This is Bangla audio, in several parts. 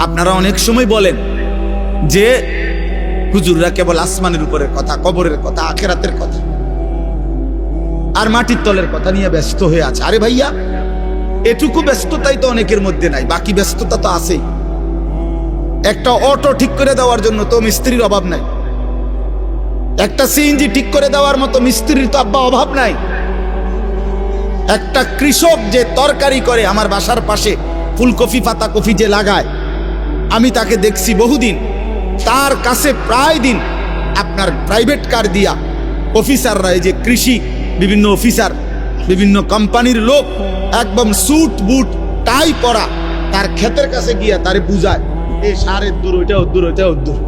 আপনারা অনেক সময় বলেন যে হুজুররা কেবল আসমানের উপরের কথা, কবরের কথা, আখেরাতের কথা আর মাটির তলের কথা নিয়ে ব্যস্ত হয়ে আছে। আরে ভাইয়া, এটুকু ব্যস্ততাই তো অনেকের মধ্যে নাই, বাকি ব্যস্ততা তো আছেই। একটা অটো ঠিক করে দেওয়ার জন্য তো মিস্ত্রির অভাব নাই। একটা সিএনজি ঠিক করে দেওয়ার মতো মিস্ত্রির তো আব্বা অভাব নাই। একটা কৃষক যে তরকারি করে, আমার বাসার পাশে ফুলকপি পাতা কফি যে লাগায় আমি তাকে দেখছি বহুদিন। তার কাছে প্রায় দিন। আপনার প্রাইভেট কার দিয়া অফিসাররা এই যে কৃষি, বিভিন্ন অফিসার বিভিন্ন কোম্পানির লোক, একদম স্যুট বুট টাই পরা, তার ক্ষেতের কাছে গিয়া তারে বুঝায় এই সারের দূর, ওইটা দূর ওইটা দূর।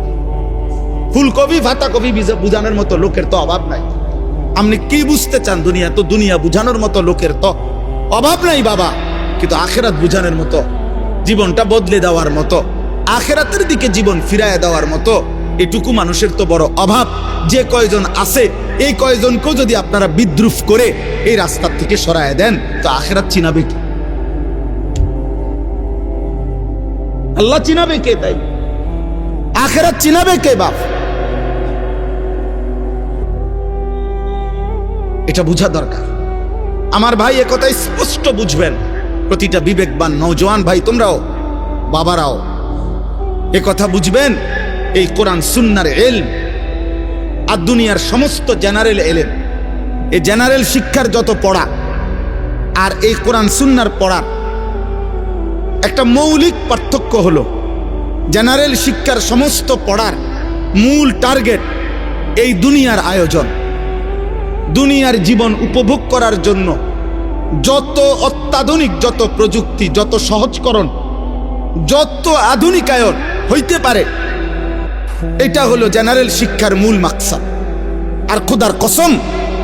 ফুলকপি ভাতা কপি বুঝানোর মতো লোকের তো অভাব নাই। আপনি কি বুঝতে চান দুনিয়া? তো দুনিয়া বুঝানোর মতো লোকের তো অভাব নাই বাবা। কিন্তু আখেরাত বুঝানোর মতো, জীবনটা বদলে দেওয়ার মতো। আখেরাতের দিকে জীবন ফিরায় দেওয়ার মতো। এটুকু মানুষের তো বড় অভাব। যে কয়জন আছে, এই কয়জনকেও যদি আপনারা বিদ্রুপ করে এই রাস্তার থেকে সরায় দেন, তো আখেরাত চিনাবে কি? আল্লাহ চিনাবে কে তাই? আখেরাত চিনাবে কে বাপ? এটা বোঝা দরকার। আমার ভাই একথা স্পষ্ট বুঝবেন। প্রতিটা বিবেকবান নৌজওয়ান ভাই তোমরাও, বাবারাও এ কথা বুঝবেন? এই কোরআন সুন্নার এল আর দুনিয়ার সমস্ত জেনারেল এলেন এই জেনারেল শিক্ষার যত পড়া আর এই কোরআন সুন্নার পড়ার একটা মৌলিক পার্থক্য হলো, জেনারেল শিক্ষার সমস্ত পড়ার মূল টার্গেট এই দুনিয়ার আয়োজন। দুনিয়ার জীবন উপভোগ করার জন্য যত অত্যাধুনিক, যত প্রযুক্তি, যত সহজকরণ যত আধুনিকায়ন হইতে পারে, এটা হলো জেনারেল শিক্ষার মূল মাকসাদ। আর খুদার কসম,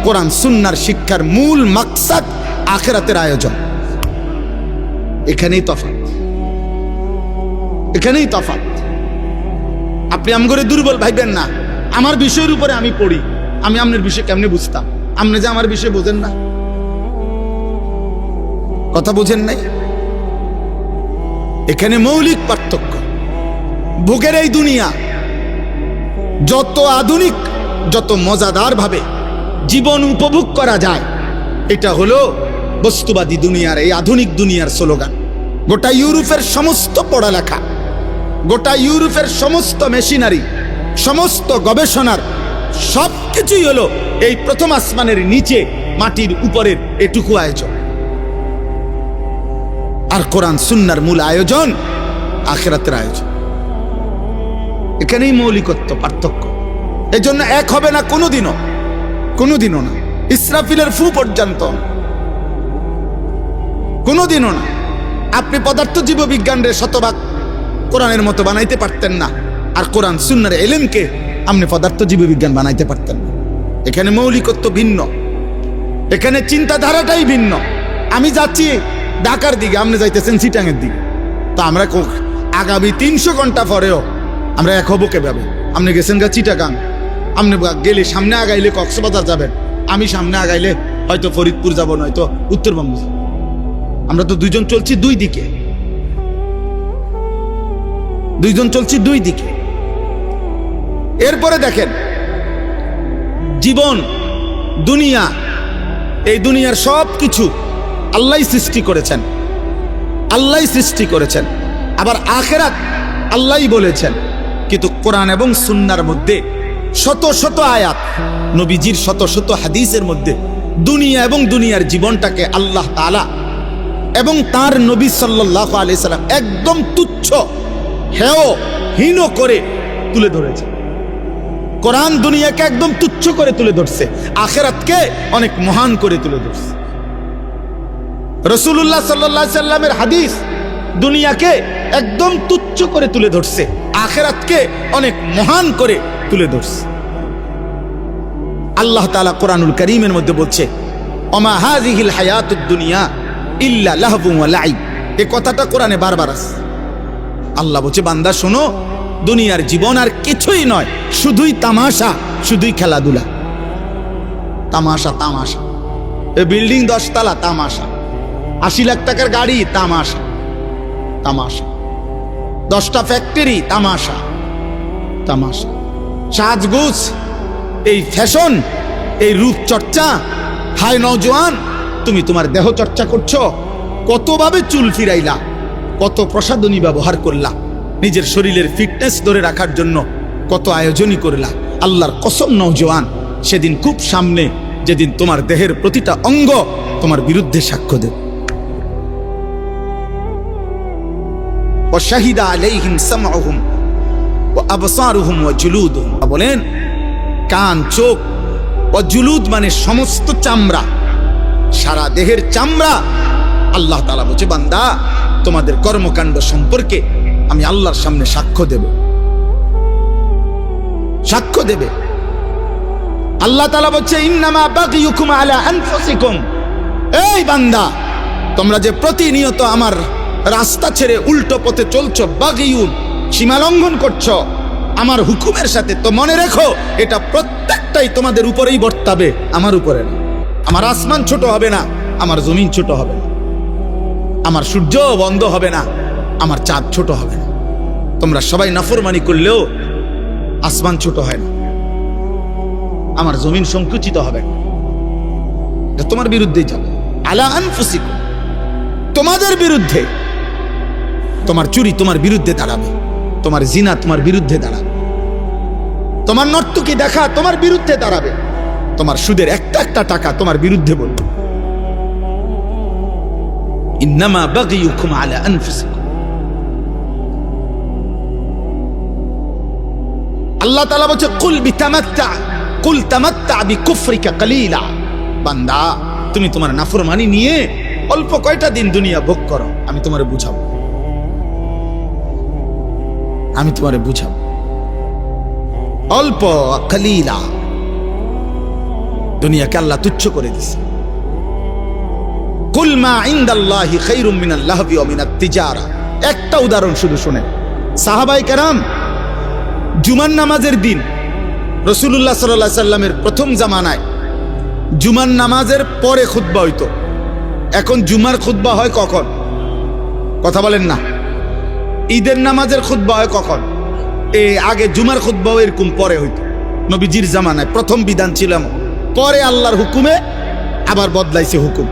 কোরআন সুন্নার শিক্ষার মূল মাকসাদ আখেরাতের আয়োজন। এখানেই তফাত এখানেই তফাৎ। আপনি আমগরে দুর্বল ভাইবেন না। আমার বিষয়ের উপরে আমি পড়ি। আমি আপনার বিষয় কেমনে বুঝতাম? আপনি যে আমার বিষয় বোঝেন না। কথা বোঝেন নাই? এখানে মৌলিক পার্থক্য। ভোগের এই দুনিয়া, যত আধুনিক, যত মজাদার ভাবে জীবন উপভোগ করা যায়, এটা হলো বস্তুবাদী দুনিয়ার এই আধুনিক দুনিয়ার স্লোগান। গোটা ইউরোপের সমস্ত পড়ালেখা, গোটা ইউরোপের সমস্ত মেশিনারি, সমস্ত গবেষণার সব কিছুই হলো এই প্রথম আসমানের নিচে মাটির উপরের এটুকু আয়োজন। আর কোরআন সুন্নার মূল আয়োজন আখেরাতের আয়োজন। এখানেই মৌলিকত্ব পার্থক্য। এই জন্য এক হবে না কোনোদিনও কোনোদিনও না। ইসরাফিলের ফু পর্যন্ত। কোনোদিনও না। আপনি পদার্থ জীববিজ্ঞানের শতভাগ কোরআনের মতো বানাইতে পারতেন না। আর কোরআন সুন্নার এলেমকে আপনি পদার্থ জীববিজ্ঞান বানাইতে পারতেন না। এখানে মৌলিকত্ব ভিন্ন। এখানে চিন্তাধারাটাই ভিন্ন। আমি যাচ্ছি ঢাকার দিকে আপনি যাইতেছেন সিটাঙের দিকে। তো আমরা আগামী তিনশো ঘণ্টা পরেও আমরা এক হব কেভাবে? আপনি গেছেন গা চিটাগাং। আপনি গেলে সামনে আগাইলে কক্সবাজার যাবেন। আমি সামনে আগাইলে হয়তো ফরিদপুর যাব, নয়তো উত্তরবঙ্গ আমরা তো দুইজন চলছি দুই দিকে। দুইজন চলছি দুই দিকে। এরপরে দেখেন, জীবন, দুনিয়া, এই দুনিয়ার সব কিছু আল্লাহ সৃষ্টি করেছেন। আল্লাহ সৃষ্টি করেছেন। আবার আখেরাত আল্লাহই বলেছেন। কিন্তু কোরআন এবং সুন্নার মধ্যে শত শত আয়াত, নবীজির শত শত হাদিসের মধ্যে দুনিয়া এবং দুনিয়ার জীবনটাকে আল্লাহ তাআলা এবং তার নবী সাল্লাহ সাল্লাম একদম তুচ্ছ, হেয়, হীন করে তুলে ধরেছে। কোরআন দুনিয়াকে একদম তুচ্ছ করে তুলে ধরছে। আখেরাতকে অনেক মহান করে তুলে ধরছে। রসুল্লাহ সাল্লাহ সাল্লামের হাদিস দুনিয়াকে একদম তুচ্ছ করে তুলে ধরছে, আখেরাতকে অনেক মহান করে তুলে ধরছে। আল্লাহ তালা কোরআনুল করিমের মধ্যে বলছে অমা হাজিহিল হায়াতুদ দুনিয়া ইল্লা লাইব এই কথাটা কোরআনে বারবার আছে। আল্লাহ বলছে, বান্দা, শোনো, দুনিয়ার জীবন আর কিছুই নয়, শুধুই তামাশা, শুধুই খেলাধুলা। তামাশা তামাশা। এ বিল্ডিং দশতলা, তামাশা। আশি লাখ টাকার গাড়ি, তামাশা। তামাশা। দশটা ফ্যাক্টরি তামাশা। তামাশা। সাজগুজ, এই ফ্যাশন এই রূপচর্চা হায় নওজোয়ান, তুমি তোমার দেহ চর্চা করছ। কতভাবে চুল ফিরাইলা, কত প্রসাধনী ব্যবহার করলা। নিজের শরীরের ফিটনেস ধরে রাখার জন্য কত আয়োজনই করলা। আল্লাহর কসম নওজোয়ান, সেদিন খুব সামনে, যেদিন তোমার দেহের প্রতিটা অঙ্গ তোমার বিরুদ্ধে সাক্ষ্য দেবে। ও শাহিদা আলাইহিম সামআহুম ও আবসারুহুম বলেন, কান, চোখ ও জুলুদ মানে সমস্ত চামড়া। সারা দেহের চামড়া আল্লাহ তালা বলছে, বান্দা, তোমাদের কর্মকাণ্ড সম্পর্কে আমি আল্লাহর সামনে সাক্ষ্য দেব। সাক্ষ্য দেবে। আল্লাহ তালা বলছে, ইন্নামা বাকিউকুম আলা আনফুসিকুম। এই বান্দা, তোমরা যে প্রতিনিয়ত আমার রাস্তা ছেড়ে উল্টো পথে চলছ বাগিউন সীমা লঙ্ঘন করছ। আমার হুকুমের সাথে তো মনে রেখো, এটা প্রত্যেকটাই তোমাদের উপরেই বর্তাবে, আমার উপরে না। আমার আসমান ছোট হবে না, আমার জমিন ছোট হবে না। আমার সূর্য বন্ধ হবে না, আমার চাঁদ ছোট হবে না। তোমরা সবাই নাফরমানি করলেও আসমান ছোট হয় না। আমার জমিন সংকুচিত হবে না। তোমার বিরুদ্ধেই যাবে। আলা আনফুসিকুম। তোমাদের বিরুদ্ধে তোমার চুরি তোমার বিরুদ্ধে দাঁড়াবে। তোমার জিনা তোমার বিরুদ্ধে দাঁড়াবে। তোমার নর্তকি দেখা তোমার বিরুদ্ধে দাঁড়াবে। তোমার সুদের একটা একটা টাকা তোমার বিরুদ্ধে বলবে। আল্লাহ কুল কুল তামাত্তা কালিলা। বান্দা, তুমি তোমার নিয়ে অল্প কয়টা দিন দুনিয়া ভোগ করো, আমি তোমারে বুঝাবো। আমি তোমারে বুঝাবো। অল্প কালিলা দুনিয়াকে আল্লাহ তুচ্ছ করে দিছে। কুল মা ইনদাল্লাহি খাইরুম মিনাল লাহবি ওয়া মিনাত তিজারা। একটা উদাহরণ শুধু শুনেন। সাহাবাই কেরাম, জুমার নামাজের দিন রসুল্লাহ সাল্লাহ সাল্লামের প্রথম জামানায় জুমার নামাজের পরে খুতবা হইতো। এখন জুমার খুতবা হয় কখন? কথা বলেন না। ঈদের নামাজের খুতবা হয় কখন? এ, আগে জুমার খুতবাও এরকম পরে হইত। নবীজির জামানায় প্রথম বিধান ছিল এমন। পরে আল্লাহর হুকুমে আবার বদলাইছে হুকুম।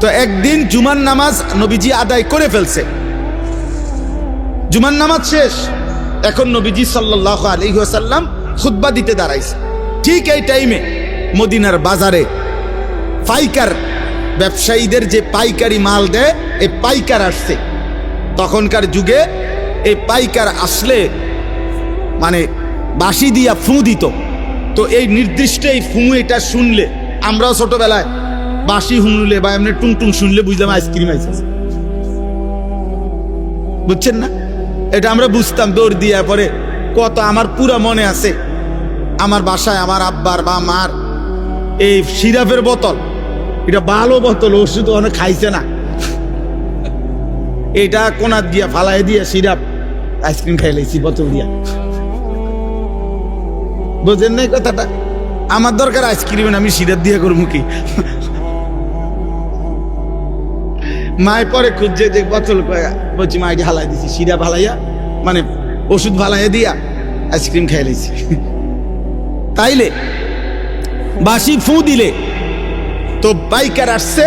তো একদিন জুমার নামাজ নবীজি আদায় করে ফেলছে। জুমার নামাজ শেষ। এখন নবীজি সাল্লাহ সাল্লাম খুতবা দিতে দাঁড়াইছে। ঠিক এই টাইমে মদিনার বাজারে পাইকার ব্যবসায়ীদের যে পাইকারি মাল দেয় এই পাইকার আসছে। তখনকার যুগে এই পাইকার আসলে মানে বাঁশি দিয়া ফু দিত। তো এই নির্দিষ্ট এই ফু এটা শুনলে, আমরাও ছোটবেলায় বাঁশি শুনলে বা এমনি টুংটুং শুনলে বুঝলাম আইসক্রিম আইসে বুঝছেন না? এটা আমরা বুঝতাম দৌড় দিয়া পরে, কত আমার পুরা মনে আছে। আমার বাসায় আমার আব্বার বা মার এই সিরাপের বোতল, এটা ভালো বোতল ওষুধ অনেক খাইছে না। এটা কোনার দিয়া, ফালাই দিয়া সিরাপ, আইসক্রিম খাইলাইছি বোতল দিয়া। বুঝেন নাই কথাটা? আমার দরকার আইসক্রিম, আমি সিরাপ দিয়া করব কি? মায় পরে খুঁজছে যে বোতল বলছি, মা, এটি হালাই দিছি। সিরাপ হালাইয়া মানে ওষুধ ভালাইয়া দিয়া আইসক্রিম খাই লাইছি। তাইলে বাসি ফু দিলে, তো বাইকার আসছে,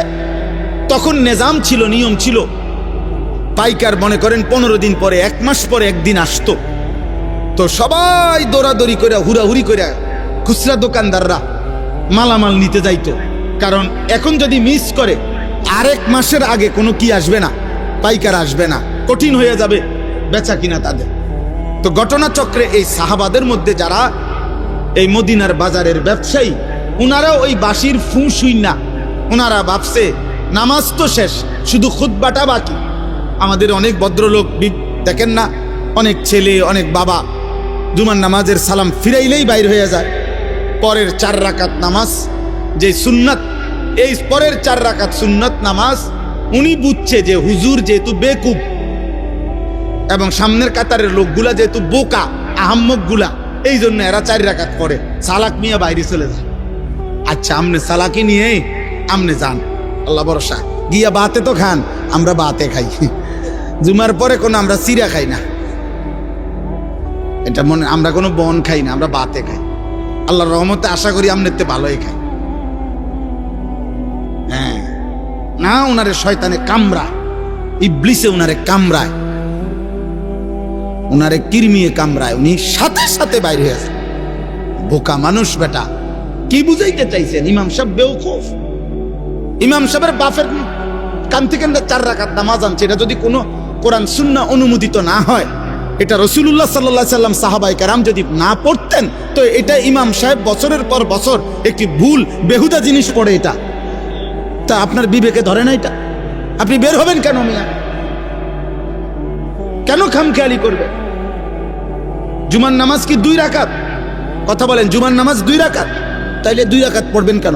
তখন নিজাম ছিল, নিয়ম ছিল পাইকার মনে করেন পনেরো দিন পরে, এক মাস পরে একদিন আসতো। তো সবাই দৌড়াদৌড়ি করে, হুড়াহুড়ি করে খুচরা দোকানদাররা মালামাল নিতে যাইতো। কারণ এখন যদি মিস করে, আরেক মাসের আগে কোনো কি আসবে না, পাইকার আসবে না, কঠিন হয়ে যাবে বেচা কিনা তাদের। তো ঘটনাচক্রে এই সাহাবাদের মধ্যে যারা এই মদিনার বাজারের ব্যবসায়ী উনারাও ওই বাসির ফুঁ শুই না ওনারা ভাবছে, নামাজ তো শেষ, শুধু খুদ্বাটা বাকি। আমাদের অনেক ভদ্রলোক দেখেন না? অনেক ছেলে, অনেক বাবা। জুমার নামাজের সালাম ফিরাইলেই বাইর হয়ে যায়। পরের চার রাকাত নামাজ, যে সুন্নাত, এই পরের চার রাকাত সুন্নত নামাজ, উনি বুঝছে যে হুজুর যেহেতু বেকুব, এবং সামনের কাতারের লোকগুলা যেহেতু বোকা, আহাম্মকগুলা, এই জন্য এরা চারি রাকাত পড়ে। সালাক মিয়া বাইরে চলে যায়। আচ্ছা আমনে সালাকি নিয়ে আমনে যান। আল্লাহ ভরসা। গিয়া বাতে তো খান, আমরা বাতে খাই। জুমার পরে কোনো আমরা সিরা খাই না। এটা মনে আমরা কোনো বন খাই না, আমরা বাতে খাই। আল্লাহর রহমতে আশা করি আমনেতে ভালোই খাই। হ্যাঁ। না ওনারে শয়তানে কামড়ায়। ইবলিসে উনারে কামড়ায়। উনারে কিরমিয়ে কামড়ায়। উনি সাথে সাথে বাইরে হয়ে আসে। বোকা মানুষ বেটা। কি বুঝাইতে চাইছেন? ইমাম সাহেব বেউকুফ। ইমাম সাহেবের বাফের কান থেকে আমরা চার রাকাত নামাজ আনছে। এটা যদি কোনো কোরআন সুন্না অনুমোদিত না হয়। এটা রসুল্লাহ সাল্লাহ সাল্লাম সাহাবাই কারাম যদি না পড়তেন, তো এটা ইমাম সাহেব বছরের পর বছর একটি ভুল, বেহুদা জিনিস পড়ে এটা। তা আপনার বিবেকে ধরে না এটা? আপনি বের হবেন কেন মিয়া? কেন খামখেয়ালি করবে? জুমার নামাজ কি দুই রাকাত? কথা বলেন, জুমার নামাজ দুই রাকাত? তাইলে দুই রাকাত পড়বেন কেন?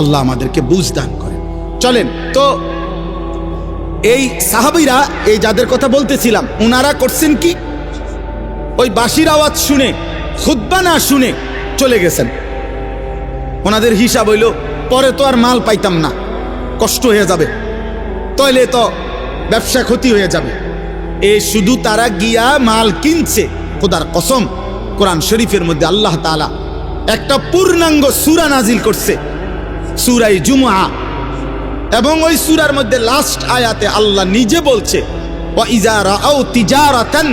আল্লাহ আমাদেরকে বুঝ দান করেন। চলেন, তো এই সাহাবিরা এই যাদের কথা বলতেছিলাম, উনারা করছেন কি? ওই বাঁশির আওয়াজ শুনে খুদ্া না শুনে চলে গেছেন। ওনাদের হিসাব হইল, পরে তো আর মাল পাইতাম না, কষ্ট হয়ে যাবে। তাইলে তো ব্যবসা ক্ষতি হয়ে যাবে। এ শুধু তারা গিয়া মাল কিনছে, খোদার কসম, কোরআন শরীফের মধ্যে আল্লাহ তাআলা একটা পূর্ণাঙ্গ সুরা নাজিল করছে। সূরাই জুমআ। এবং ওই সূরার মধ্যে লাস্ট আয়াতে আল্লাহ নিজে বলছে, ওয়া ইজা রাআউ তিজারাতান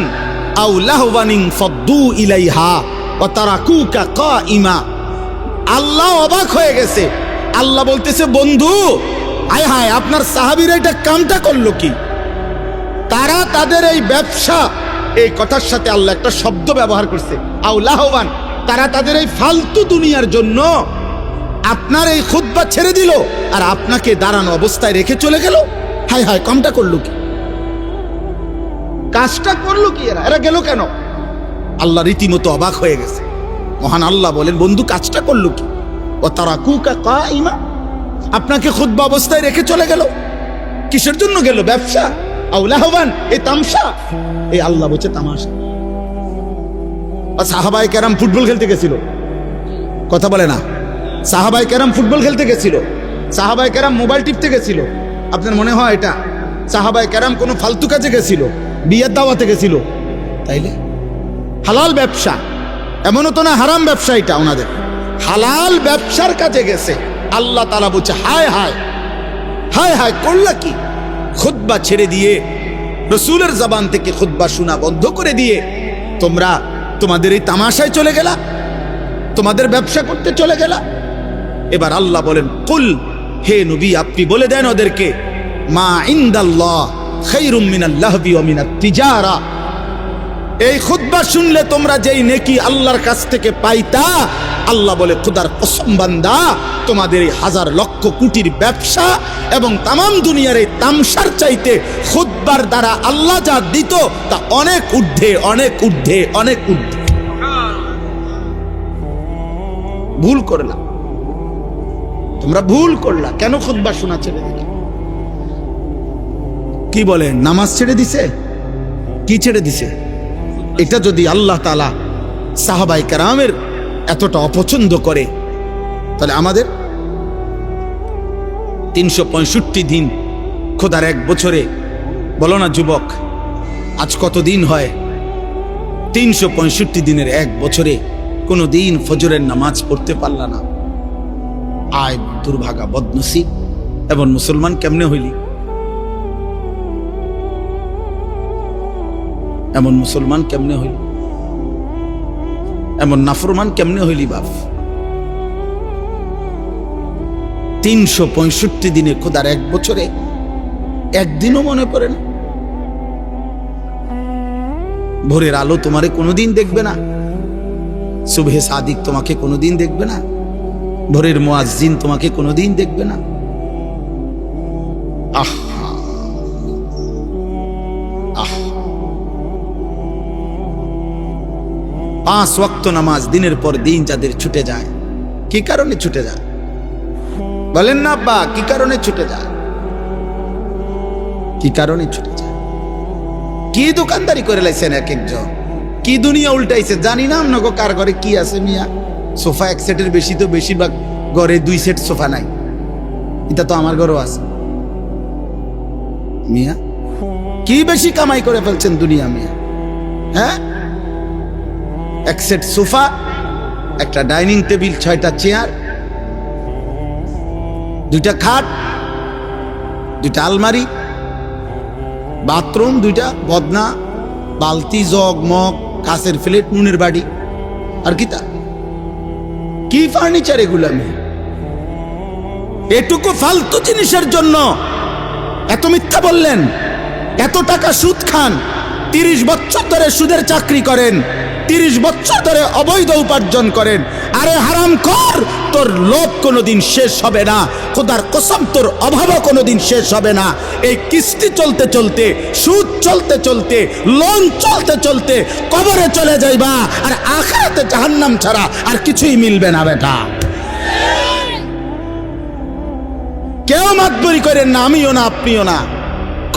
আও লাহওয়ানিন ফাদ্দু ইলাইহা ওয়া তারাকুকা কাইমা আল্লাহ অবাক হয়ে গেছে। আল্লাহ বলতেছে, বন্ধু আয় হায়, আপনার সাহাবীরা এটা কামটা করল কি? তারা তাদের এই ব্যবসা, এই কথার সাথে আল্লাহ একটা শব্দ ব্যবহার করছে। আও লাহবান তারা তাদের এই ফালতু দুনিয়ার জন্য আপনার এই খুদ্া ছেড়ে দিল আর আপনাকে দাঁড়ানো অবস্থায় রেখে চলে গেল? হায় হায় কমটা করল কি? কাজটা করল কি এরা? এরা গেল কেন? আল্লাহ রীতিমতো অবাক হয়ে গেছে। মহান আল্লাহ বলেন, বন্ধু, কাজটা করল কি? ও তারা কুকা কা আপনাকে খুদ্া অবস্থায় রেখে চলে গেল? কিসের জন্য গেল? ব্যবসা? আউলাহবান এই তামসা। এই আল্লাহ বলছে, তামাশা। সাহাবাই ক্যারাম ফুটবল খেলতে গেছিল? কথা বলে না। সাহাবাই ক্যারাম ফুটবল খেলতে গেছিল, সাহাবাই ক্যারাম মোবাইল টিপতে গেছিল। আপনার মনে হয় এটা? সাহাবাই ক্যারাম কোনো ফালতু কাজে গেছিল, বিয়ের দাওয়াতে গেছিল? তাইলে? হালাল ব্যবসা। এমনও তো না হারাম ব্যবসা এটা ওনাদের। হালাল ব্যবসার কাজে গেছে। আল্লাহ তালা বলছে, হায় হায়। হায় হায়, করলা কি? খুদ্া ছেড়ে দিয়ে, রসুলের জবান থেকে খুদ্া শোনা বন্ধ করে দিয়ে, তোমরা তোমাদের এই তামাশায় চলে গেলা? তোমাদের ব্যবসা করতে চলে গেলা? এবার আল্লাহ বলেন, কুল, হে নবী, আপনি বলে দেন ওদেরকে, মা মিনাত তিজারা। এই খুদ্া শুনলে তোমরা যেই নেকি আল্লাহর কাছ থেকে পাইতা, আল্লাহ বলে, খুদার কসম তোমাদের এই হাজার লক্ষ কোটির ব্যবসা এবং তামাম দুনিয়ার এই তামসার চাইতে খুদ্বার দ্বারা আল্লাহ যা দিত, তা অনেক ঊর্ধ্বে অনেক ঊর্ধ্বে অনেক ঊর্ধ্বে। ভুল করলাম। তোমরা ভুল করলা। কেন খুদ্া শোনা ছেড়ে দিলে? কি বলে? নামাজ ছেড়ে দিছে? কি ছেড়ে দিছে? এটা যদি আল্লাহ তালা সাহাবাই কারামের এতটা অপছন্দ করে, তাহলে আমাদের তিনশো পঁয়ষট্টি দিন খোদার এক বছরে, বলো না যুবক, আজ কত দিন হয়? তিনশো পঁয়ষট্টি দিনের এক বছরে কোনো দিন ফজরের নামাজ পড়তে পারলা না। আয় দুর্ভাগা বদনসিব এবং মুসলমান কেমনে হইলি? এমন মুসলমান কেমনে হইলি? এমন নাফরমান কেমনে হইলি বাপ? তিনশো পঁয়ষট্টি দিনে খোদার এক বছরে একদিনও মনে পড়ে না। ভোরের আলো তোমারে কোনোদিন দেখবে না। শুভে সাদিক তোমাকে কোনোদিন দেখবে না। ভোরের মোয়াজিন তোমাকে কোনোদিন দেখবে না। পাঁচ ওয়াক্ত নামাজ দিনের পর দিন যাদের ছুটে যায়, কি কারণে ছুটে যায়? বলেন না বা কি কারণে ছুটে যায়? কি কারণে ছুটে যায়? কি দোকানদারি করে লাইছেন এক একজন? কি দুনিয়া উল্টাইছে? জানি না আপনাকে কার ঘরে কি আছে মিয়া। সোফা এক সেটের বেশি তো বেশিরভাগ ঘরে দুই সেট সোফা নাই। এটা তো আমার ঘরেও আছে। মিয়া, কি বেশি কামাই করে ফেলছেন দুনিয়া মিয়া? হ্যাঁ? এক সেট সোফা, একটা ডাইনিং টেবিল, ছয়টা চেয়ার, দুইটা খাট, দুইটা আলমারি, বাথরুম, দুইটা বদনা, বালতি, জগ, মগ কাছের প্লেট, নুনের বাড়ি আর কি তা? কি ফার্নিচার এগুলো আমি? এটুকু ফালতু জিনিসের জন্য এত মিথ্যা বললেন, এত টাকা সুদ খান, তিরিশ বছর ধরে সুদের চাকরি করেন। তিরিশ বছর ধরে অবৈধ উপার্জন করেন। আরে হারাম কর তোর লোভ কোনোদিন শেষ হবে না। খোদার কসম, তোর অভাবও কোনোদিন শেষ হবে না। এই কিস্তি চলতে চলতে, সুদ চলতে চলতে, লোন চলতে চলতে কবরে চলে যাইবা, আর আখাতে জাহান্নাম ছাড়া আর কিছুই মিলবে না বেটা। কেউ মাতবরি করেন না, আমিও না, আপনিও না।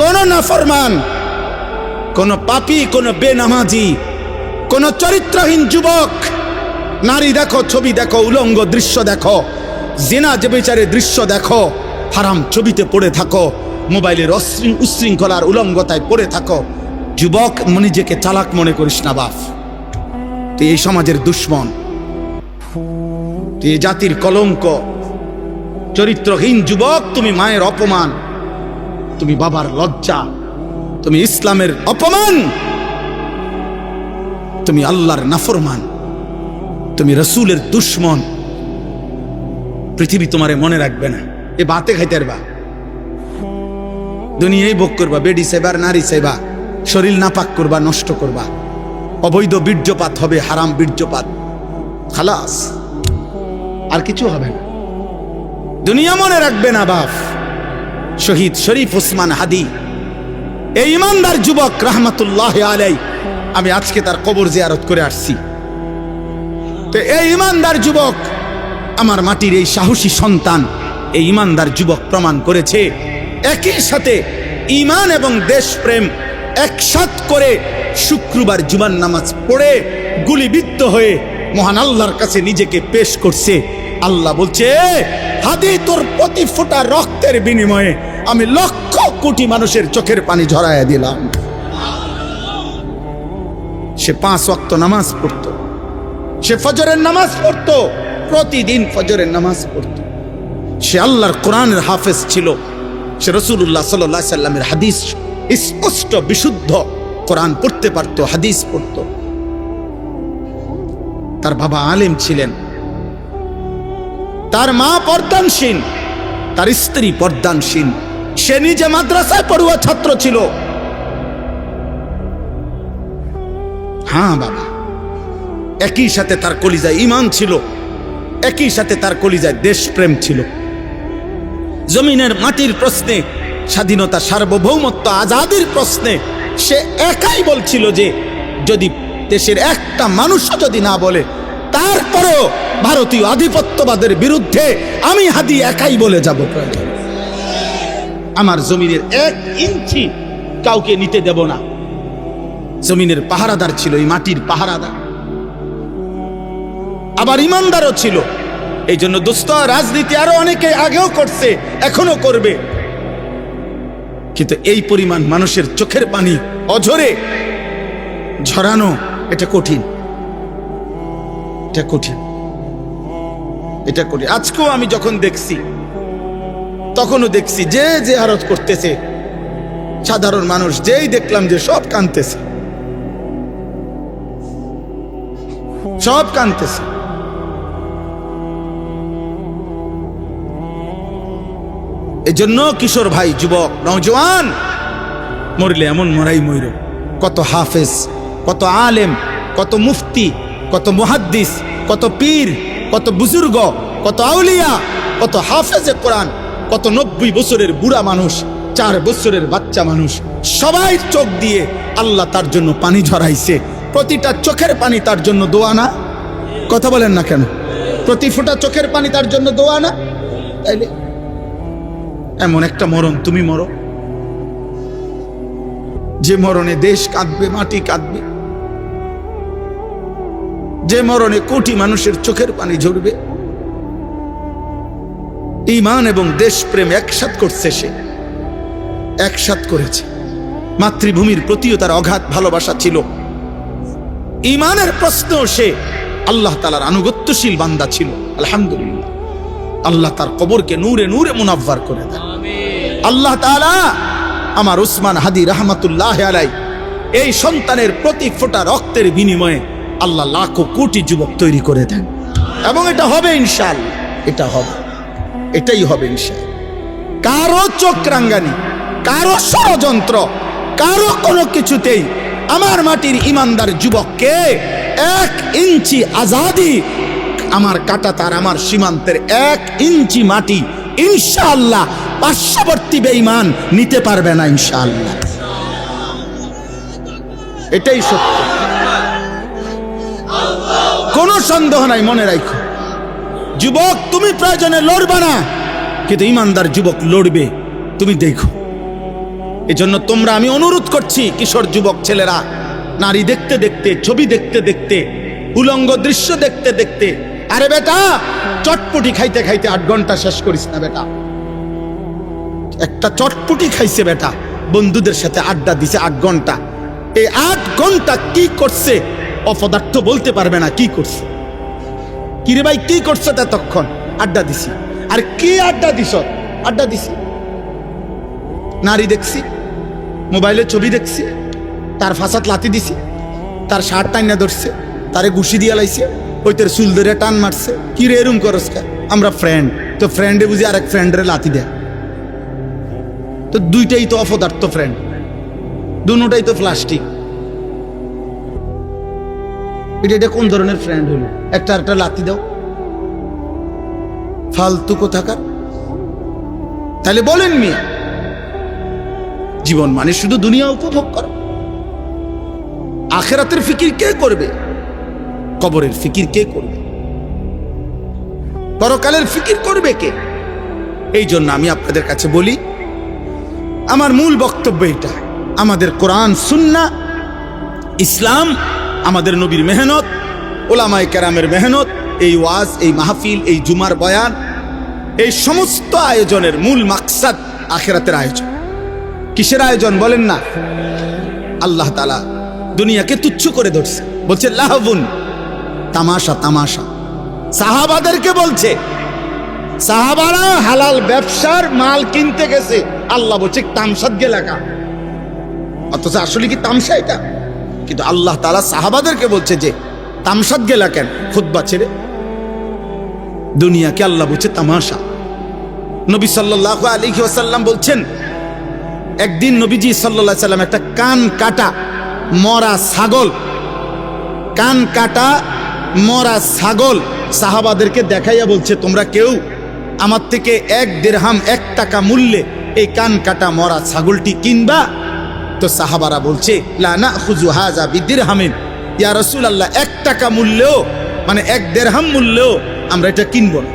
কোন নাফরমান, কোন পাপি, কোন বেনামাজি কোন চরিত্রহীন যুবক, নারী দেখো, ছবি দেখো, উলঙ্গ দৃশ্য দেখো, জেনা যে বিচারে দৃশ্য দেখো, হারাম ছবিতে পড়ে থাকো, মোবাইলের অশৃং- উশৃঙ্খলার উলঙ্গতায় পড়ে থাকো, যুবক নিজেকে চালাক মনে করিস না বাপ তুই এই সমাজের দুশ্মন। তুই জাতির কলঙ্ক। চরিত্রহীন যুবক, তুমি মায়ের অপমান। তুমি বাবার লজ্জা। তুমি ইসলামের অপমান। তুমি আল্লাহর নাফরমান। তুমি রসুলের দুশ্মন। পৃথিবী তোমারে মনে রাখবে না। এ বাতে খাইতে পারবা। দুনিয়াই ভোগ করবা, বেডি সেবার নারী সেবা। শরীর নাপাক করবা, নষ্ট করবা। অবৈধ বীর্যপাত হবে, হারাম বীর্যপাত। খালাস। আর কিছু হবে না। দুনিয়া মনে রাখবে না, বাপ। শহীদ শরীফ ওসমান হাদি। এই ইমানদার যুবক রাহমাতুল্লাহ আলাই আমি আজকে তার কবর জিয়ারত করে আসছি। তো এই ইমানদার যুবক, আমার মাটির এই সাহসী সন্তান, এই ইমানদার যুবক প্রমাণ করেছে, একই সাথে ইমান এবং দেশপ্রেম একসাথ করে শুক্রবার জুবান নামাজ পড়ে গুলিবিদ্ধ হয়ে মহান আল্লাহর কাছে নিজেকে পেশ করছে। আল্লাহ বলছে হাদি তোর প্রতি ফোটা রক্তের বিনিময়ে আমি লক্ষ কোটি মানুষের চোখের পানি ঝরাইয়া দিলাম। সে পাঁচ ওয়াক্ত নামাজ পড়তো। সে ফজরের নামাজ পড়তো, প্রতিদিন ফজরের নামাজ পড়তো। সে আল্লাহর কোরআনের হাফেজ ছিল। সে রসুল্লাহ সাল্লাহ সাল্লামের হাদিস স্পষ্ট, বিশুদ্ধ কোরআন পড়তে পারতো, হাদিস পড়তো। তার বাবা আলেম ছিলেন। তার মা পর্দানসীন তার স্ত্রী পর্দানসীন সে নিজে মাদ্রাসায় পড়ুয়া ছাত্র ছিল। হ্যাঁ বাবা। একই সাথে তার কলিজায় ইমান ছিল, একই সাথে তার কলিজায় দেশপ্রেম ছিল। জমিনের মাটির প্রশ্নে, স্বাধীনতা সার্বভৌমত্ব আজাদির প্রশ্নে, সে একাই বলছিল যে, যদি দেশের একটা মানুষও যদি না বলে, তারপরেও ভারতীয় আধিপত্যবাদের বিরুদ্ধে আমি হাদি একাই বলে যাব। আমার জমিনের এক ইঞ্চি কাউকে নিতে দেব না। জমিনের পাহারাদার ছিল, এই মাটির পাহারাদার। আবার ইমানদারও ছিল। এই জন্য দোস্ত রাজনীতি আরও অনেকে আগেও করছে, এখনও করবে। কিন্তু এই পরিমাণ মানুষের চোখের পানি অঝরে, ঝরানো, এটা কঠিন। এটা কঠিন। এটা কঠিন। আজকেও আমি যখন দেখছি, তখনও দেখছি যে যে আরত করতেছে, সাধারণ মানুষ যেই দেখলাম যে সব কানতেছে সব কানতেছে। এজন্য কিশোর ভাই, যুবক নওজওয়ান মরলে এমন মরাই ময়ূর কত হাফেজ, কত আলেম, কত মুফতি, কত মুহাদ্দিস, কত পীর, কত বুজুর্গ, কত আউলিয়া, কত হাফেজে কোরআন, কত নব্বই বছরের বুড়া মানুষ, চার বছরের বাচ্চা মানুষ, সবাই চোখ দিয়ে আল্লাহ তার জন্য পানি ঝরাইছে। প্রতিটা চোখের পানি তার জন্য দোয়া না? কথা বলেন না কেন? প্রতি ফোঁটা চোখের পানি তার জন্য দোয়া না? তাইলে এমন একটা মরণ, তুমি মরো। যে মরণে দেশ কাঁদবে, মাটি কাঁদবে, যে মরণে কোটি মানুষের চোখের পানি ঝরবে ইমান এবং দেশপ্রেম একসাথ করছে সে, একসাথ করেছে। মাতৃভূমির প্রতিও তার অগাধ ভালোবাসা ছিল। ইমানের প্রশ্ন সে আল্লাহ তালার আনুগত্যশীল বান্দা ছিল। আলহামদুলিল্লাহ। আল্লাহ তার কবরকে নূরে নূরে মুনাফার করে দেন। আল্লাহ তাআলা আমার উসমান হাদি রহমাতুল্লাহ আলাই এই সন্তানের প্রতি ফোঁটা রক্তের বিনিময়ে আল্লাহ লাখো কোটি যুবক তৈরি করে দেন। এবং এটা হবে ইনশাল এটা হবে। এটাই হবে ইনশাল কারও চোখ রাঙ্গানি, কারও ষড়যন্ত্র, কারও কোনো কিছুতেই আমার মাটির ইমানদার যুবককে এক ইঞ্চি আজাদি, আমার কাটা তার আমার সীমান্তের এক ইঞ্চি মাটি ইনশাআল্লাহ পার্শ্ববর্তী বেঈমান নিতে পারবে না ইনশাআল্লাহ। এটাই সত্য। কোনো সন্দেহ নাই, মনে রাখো যুবক, তুমি প্রয়োজনে লড়বে না, কিন্তু ইমানদার যুবক লড়বে, তুমি দেখো। এজন্য তোমরা আমি অনুরোধ করছি, কিশোর যুবক ছেলেরা, নারী দেখতে দেখতে, ছবি দেখতে দেখতে, উলঙ্গ দৃশ্য দেখতে দেখতে, আরে বেটা, চটপটি খাইতে খাইতে আট ঘণ্টা শেষ করিস না বেটা। একটা চটপটি খাইছে বেটা, বন্ধুদের সাথে আড্ডা দিছে আট ঘণ্টা। এই আট ঘণ্টা কি করছে? অপদার্থ বলতে পারবে না কি করছে। কিরে ভাই, কি করছ ততক্ষণ আড্ডা দিছি। আর কি আড্ডা দিছ? আড্ডা দিছি। নারী দেখছি। মোবাইলে ছবি দেখছি, তার ফাঁসাত লাতি দিছি, তার শার্ট টাইনা ধরছে, তারে ঘুষি দিয়া লাইছে ওই তোর চুল ধরে টান মারছে। কি রে, এরম করস? আমরা ফ্রেন্ড তো ফ্রেন্ডে বুঝি আরেক ফ্রেন্ডের লাতি দেয়। তো দুইটাই তো অপদার্থ ফ্রেন্ড দুটাই তো প্লাস্টিক এটা এটা কোন ধরনের ফ্রেন্ড হলো? একটা একটা লাতি দাও। ফালতু কোথাকার তাহলে বলেন মিয়া। জীবন মানে শুধু দুনিয়া উপভোগ করা। আখেরাতের ফিকির কে করবে? কবরের ফিকির কে করবে? পরকালের ফিকির করবে কে? এই জন্য আমি আপনাদের কাছে বলি, আমার মূল বক্তব্য এটা, আমাদের কোরআন, সুন্না, ইসলাম, আমাদের নবীর মেহনত ওলামাই কেরামের মেহনত, এই ওয়াজ, এই মাহফিল, এই জুমার বয়ান, এই সমস্ত আয়োজনের মূল মাকসাদ আখেরাতের আয়োজন। কিসের আয়োজন বলেন না। আল্লাহ তালা দুনিয়াকে তুচ্ছ করে ধরছে। বলছে, লাহবুন, তামাশা তামাশা। সাহাবাদেরকে বলছে, সাহাবারা হালাল ব্যবসার মাল কিনতে গেছে। আল্লাহ বলছে তামসাদ গেলাকা অথচ আসলে কি তামসা এটা? কিন্তু আল্লাহ তালা সাহাবাদেরকে বলছে যে তামসাদ গেলা কেন? খুদ্া ছেড়ে। দুনিয়াকে আল্লাহ বলছে তামাশা। নবী সাল্লাহ আলী ওসাল্লাম বলছেন একদিন নবীজি সাল্লাহ সাল্লাম একটা কান কাটা মরা ছাগল। কান কাটা মরা ছাগল সাহাবাদেরকে দেখাইয়া বলছে, তোমরা কেউ আমার থেকে এক দেড়হাম, এক টাকা মূল্যে এই কান কাটা মরা ছাগলটি কিনবা? তো সাহাবারা বলছে লানা খুজু হাজা বিদির হামিন ইয়া রসুল আল্লাহ এক টাকা মূল্যেও মানে এক দেড়হাম মূল্যেও আমরা এটা কিনবো না।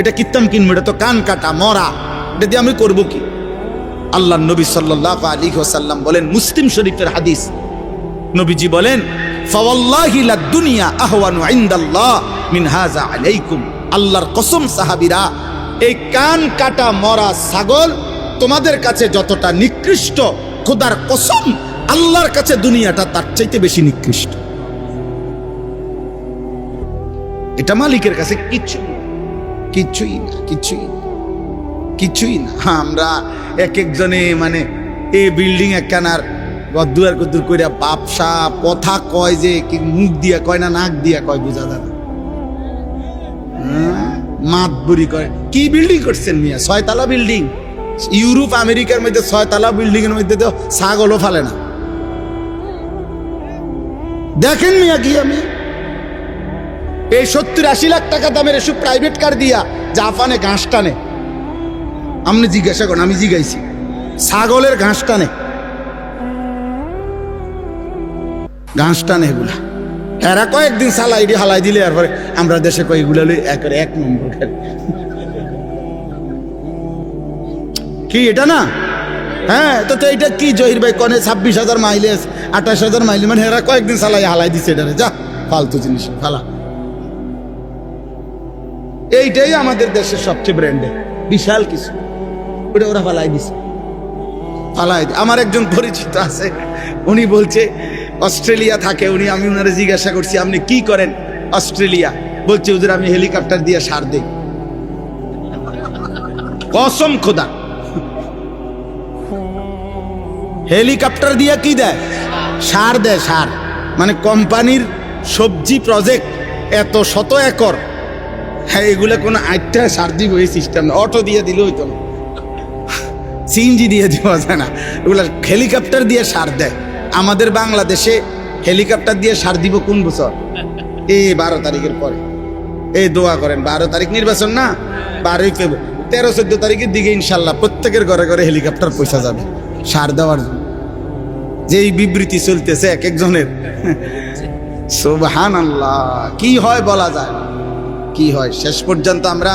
এটা কিতাম কিনবো এটা তো কান কাটা মরা। এটা দিয়ে আমি করব কি? আল্লাহ নবী সাল্লাহ আলী সাল্লাম বলেন, মুসলিম শরীফের হাদিস। নবীজি বলেন লাদ-দুনিয়া আহওয়ানু ইনদাল্লাহ মিন হাযা আলাইকুম। আল্লাহর কসম সাহাবীরা, এই কান কাটা মরা ছাগল তোমাদের কাছে যতটা নিকৃষ্ট, খোদার কসম আল্লাহর কাছে দুনিয়াটা তার চাইতে বেশি নিকৃষ্ট। এটা মালিকের কাছে কিচ্ছু কিচ্ছুই না কিচ্ছুই না। কিছুই না। হ্যাঁ, আমরা এক একজনে মানে এই বিল্ডিং একখানার গদ্দুয়ার গদ্দুর কইরা বাপসা কথা কয় যে কি মুখ দিয়া কয় না নাক দিয়া কয় বোঝা যায় না। হ্যাঁ, মাত বুড়ি কয় কি বিল্ডিং করছেন মিয়া? ছয়তলা বিল্ডিং ইউরোপ আমেরিকার মধ্যে ছয়তলা বিল্ডিং এর মধ্যে তো ছাগলও ফালে না। দেখেন মিয়া কি আমি? এই সত্তর আশি লাখ টাকা দামের এসব প্রাইভেট কার দিয়া জাপানে ঘাস টানে। আপনি জিজ্ঞাসা করেন, আমি জিজ্ঞাইছি ছাগলের ঘাস টানে। ঘাস টানে এগুলা। এরা কয়েকদিন সালাই দিয়ে হালাই দিলে এরপরে আমরা দেশে কয়েকগুলো একের এক নম্বর। কি, এটা না? হ্যাঁ তো তো এটা কি জহির ভাই কনে? ছাব্বিশ হাজার মাইলেজ আঠাশ হাজার মাইলেজ মানে এরা কয়েকদিন সালাই হালাই দিছে এটা যা, ফালতু জিনিস, ফালা। এইটাই আমাদের দেশের সবচেয়ে ব্র্যান্ডে বিশাল কিছু। ওটা ওরা ফালাই দিছে। ফালাই আমার একজন পরিচিত আছে, উনি বলছে, অস্ট্রেলিয়া থাকে উনি, আমি ওনারা জিজ্ঞাসা করছি, আপনি কি করেন অস্ট্রেলিয়া? বলছে ওদের আমি হেলিকপ্টার দিয়ে সার দিই। কসম খোদা। হেলিকপ্টার দিয়ে কি দেয়? সার দেয়, সার। মানে কোম্পানির সবজি প্রজেক্ট এত শত একর। হ্যাঁ এগুলো কোনো আটটা সার দিব এই সিস্টেম অটো দিয়ে দিলে হইতো না। সিএনজি দিয়ে দেওয়া যায় না। এগুলো হেলিকপ্টার দিয়ে সার দেয়। আমাদের বাংলাদেশে হেলিকপ্টার দিয়ে সার দিব কোন বছর? এই বারো তারিখের পরে। এই দোয়া করেন, বারো তারিখ নির্বাচন না? বারোই ফেব্রুয়ারি তেরো, চোদ্দ তারিখের দিকে ইনশাল্লাহ প্রত্যেকের ঘরে ঘরে হেলিকপ্টার পয়সা যাবে, সার দেওয়ার জন্য। যেই বিবৃতি চলতেছে এক একজনের। সুবহান আল্লাহ কি হয় বলা যায় কি হয়? শেষ পর্যন্ত আমরা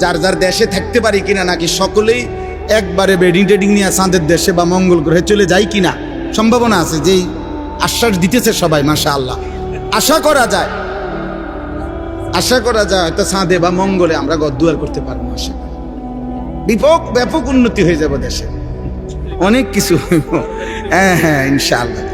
যার যার দেশে থাকতে পারি কিনা নাকি সকলেই একবারে বেডিং টেডিং নিয়ে চাঁদের দেশে বা মঙ্গল গ্রহে চলে যাই কিনা সম্ভাবনা আছে যেই আশ্বাস দিতেছে সবাই মাসা আল্লাহ আশা করা যায়। আশা করা যায় হয়তো চাঁদে বা মঙ্গলে আমরা গদ্দুয়ার করতে পারব আশা বিপক, ব্যাপক উন্নতি হয়ে যাবে দেশে। অনেক কিছু হ্যাঁ হ্যাঁ ইনশাআল্লাহ।